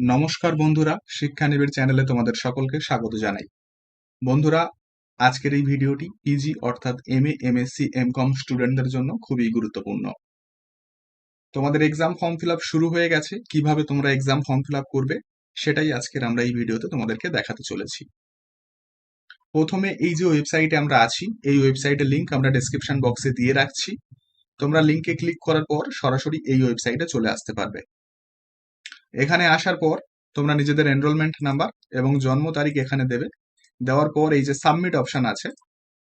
নমস্কার বন্ধুরা শিক্ষানিবিড় চ্যানেলে তোমাদের সকলকে স্বাগত জানাই। বন্ধুরা, আজকের এই ভিডিওটি পিজি অর্থাৎ M A MSc M MCom স্টুডেন্টদের জন্য খুবই গুরুত্বপূর্ণ। তোমাদের এক্সাম ফর্ম ফিল শুরু হয়ে গেছে, কীভাবে তোমরা এক্সাম ফর্ম ফিল করবে, সেটাই আজকের আমরা এই ভিডিওতে তোমাদেরকে দেখাতে চলেছি। প্রথমে এই যে ওয়েবসাইটে আমরা আছি, এই ওয়েবসাইটের লিঙ্ক আমরা ডেসক্রিপশন বক্সে দিয়ে রাখছি। তোমরা লিংকে ক্লিক করার পর সরাসরি এই ওয়েবসাইটে চলে আসতে পারবে। এখানে আসার পর তোমরা নিজেদের এনরোলমেন্ট নাম্বার এবং জন্ম তারিখ এখানে দেবে। দেওয়ার পর এই যে সাবমিট অপশন আছে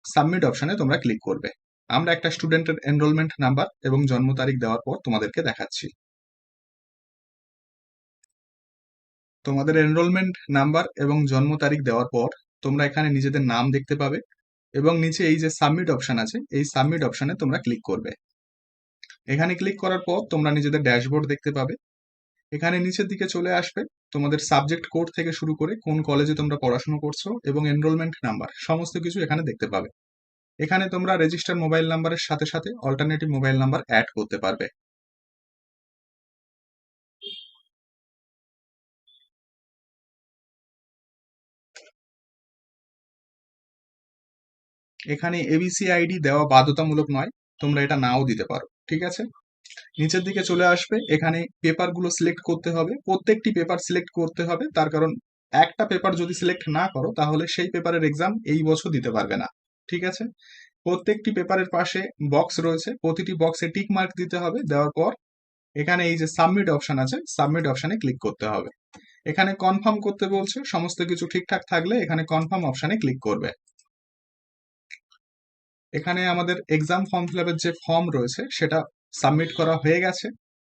সাবমিট অপশনে তোমরা ক্লিক করবে। আমরা একটা স্টুডেন্টের এনরোলমেন্ট নাম্বার এবং জন্ম তারিখ দেওয়ার পর তোমাদেরকে দেখাচ্ছি। তোমাদের এনরোলমেন্ট নাম্বার এবং জন্ম তারিখ দেওয়ার পর তোমরা এখানে নিজেদের নাম দেখতে পাবে এবং নিচে এই যে সাবমিট অপশন আছে, এই সাবমিট অপশনে তোমরা ক্লিক করবে। এখানে ক্লিক করার পর তোমরা নিজেদের ড্যাশবোর্ড দেখতে পাবে। এখানে নিচের দিকে চলে আসবে। তোমাদের সাবজেক্ট কোড থেকে শুরু করে কোন কলেজে তোমরা পড়াশোনা করছ এবং এনরোলমেন্ট নাম্বার সমস্ত কিছু এখানে দেখতে পাবে। এখানে তোমরা রেজিস্টার মোবাইল নাম্বারের সাথে সাথে অল্টারনেটিভ মোবাইল নাম্বার অ্যাড করতে পারবে। এখানে এবিসি আইডি দেওয়া বাধ্যতামূলক নয়, তোমরা এটা নাও দিতে পারো, ঠিক আছে? নিচের দিকে চলে আসবে। এখানে পেপারগুলো সিলেক্ট করতে হবে। প্রত্যেকটি পেপার সিলেক্ট করতে হবে। তার কারণ একটা পেপার যদি সিলেক্ট না করো, তাহলে সেই পেপারের এক্সাম এই বছর দিতে পারবে না। ঠিক আছে? প্রত্যেকটি পেপারের পাশে বক্স রয়েছে। প্রতিটি বক্সে টিক মার্ক দিতে হবে। দেওয়ার পর এখানে এই যে সাবমিট অপশন আছে সাবমিট অপশানে ক্লিক করতে হবে। এখানে কনফার্ম করতে বলছে। সমস্ত কিছু ঠিকঠাক থাকলে এখানে কনফার্ম অপশানে ক্লিক করবে। এখানে আমাদের এক্সাম ফর্ম ফিল যে ফর্ম রয়েছে, সেটা সাবমিট করা হয়ে গেছে।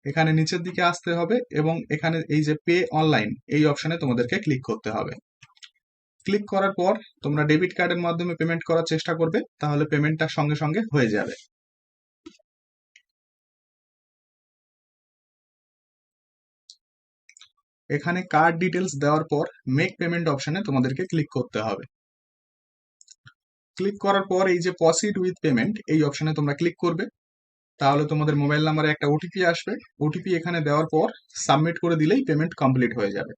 এখানে নিচের দিকে আসতে হবে এবং এখানে এই যে পে অনলাইন, এই অপশনে তোমাদেরকে ক্লিক করতে হবে। ক্লিক করার পর তোমরা ডেবিট কার্ডের মাধ্যমে পেমেন্ট করার চেষ্টা করবে, তাহলে পেমেন্টটা সঙ্গে সঙ্গে হয়ে যাবে। এখানে কার্ড ডিটেলস দেওয়ার পর মেক পেমেন্ট অপশনে তোমাদেরকে ক্লিক করতে হবে। ক্লিক করার পর এই যে প্রসিড উইথ পেমেন্ট, এই অপশনে তোমরা ক্লিক করবে। তাহলে তোমাদের মোবাইল নাম্বারে একটা ওটিপি আসবে। ওটিপি এখানে দেওয়ার পর সাবমিট করে দিলেই পেমেন্ট কমপ্লিট হয়ে যাবে।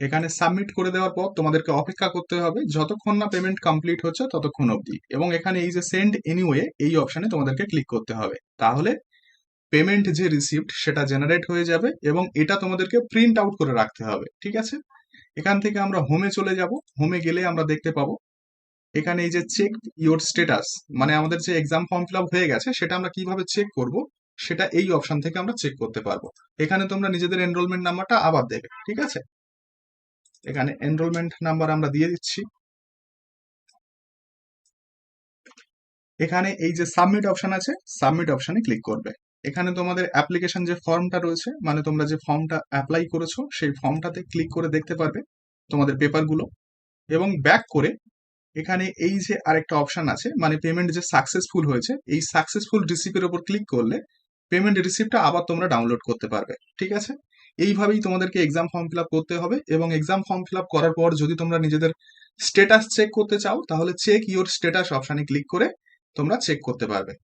এখানে সাবমিট করে দেওয়ার পর তোমাদেরকে অপেক্ষা করতে হবে। যতক্ষণ না পেমেন্ট কমপ্লিট হচ্ছে ততক্ষণ অবধি। এবং এখানে এই যে সেন্ড এনিওয়ে এই অপশানে তোমাদেরকে ক্লিক করতে হবে। তাহলে পেমেন্ট যে রিসিপ্ট সেটা জেনারেট হয়ে যাবে এবং এটা তোমাদেরকে প্রিন্ট আউট করে রাখতে হবে। ঠিক আছে? এখান থেকে আমরা হোমে চলে যাব। হোমে গেলে আমরা দেখতে পাবো। এখানে এই যে চেক ইওর স্টেটাস মানে আমাদের যে এক্সাম ফর্ম ফিল হয়ে গেছে, সেটা আমরা কীভাবে চেক করব? সেটা এই অপশন থেকে আমরা চেক করতে পারব। এখানে তোমরা নিজেদের এনরোলমেন্ট নাম্বারটা আবার দেবে, ঠিক আছে? এখানে এনরোলমেন্ট নাম্বার আমরা দিয়ে দিচ্ছি। এখানে এই যে সাবমিট অপশন আছে সাবমিট অপশনে ক্লিক করবে। এখানে তোমাদের অ্যাপ্লিকেশন যে ফর্মটা রয়েছে মানে তোমরা যে ফর্মটা অ্যাপ্লাই করেছ, সেই ফর্মটাতে ক্লিক করে দেখতে পারবে তোমাদের পেপারগুলো এবং ব্যাক করে এখানে এই যে আরেকটা অপশন আছে মানে পেমেন্ট যে সাকসেসফুল হয়েছে, এই সাকসেসফুল রিসিপ্টের ওপর ক্লিক করলে পেমেন্ট রিসিপ্টটা আবার তোমরা ডাউনলোড করতে পারবে, ঠিক আছে? এইভাবেই তোমাদেরকে এক্সাম ফর্ম ফিল করতে হবে এবং এক্সাম ফর্ম ফিল করার পর যদি তোমরা নিজেদের স্টেটাস চেক করতে চাও, তাহলে চেক ইওর স্টেটাস অপশানে ক্লিক করে তোমরা চেক করতে পারবে।